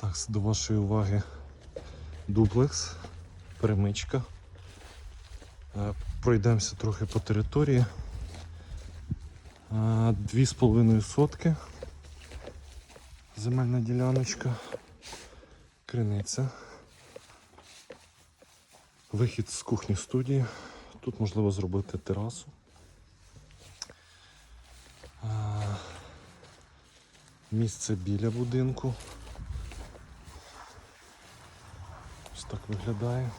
Так, до вашої уваги дуплекс, перемичка. Е, Пройдемося трохи по території. Е, Дві з половиною сотки. Земельна діляночка. Криниця. Вихід з кухні студії. Тут можливо зробити терасу. Е, Місце біля будинку. Ось так виглядає.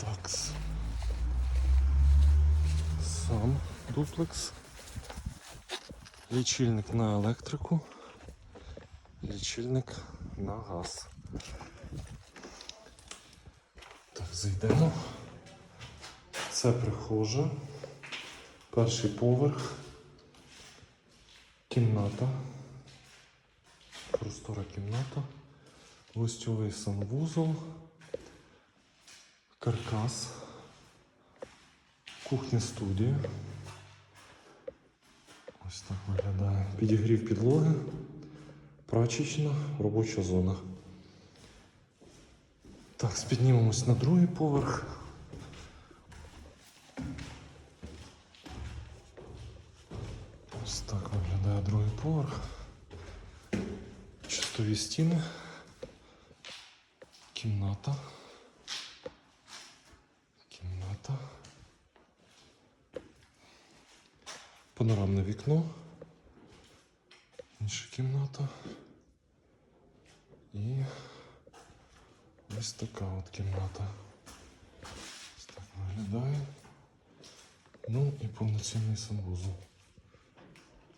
Так. Сам дуплекс. Лічильник на електрику. Лічильник на газ. Так, зайдемо. Це прихожа. Перший поверх. Кімната. Простора кімната. Гостьовий санвузол. Каркас. Кухня студія. Ось так виглядає. Підігрів підлоги. Прачечна, робоча зона. Так, піднімемось на другий поверх. Ось так виглядає другий поверх. Чистові стіни. Кімната. Кімната. Панорамне вікно. Інша кімната. І ось така от кімната. Ось так виглядає. Ну і повноцінний санвузол.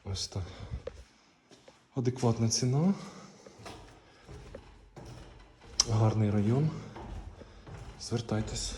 Ось так. Адекватна ціна. Гарний район. Звертайтесь.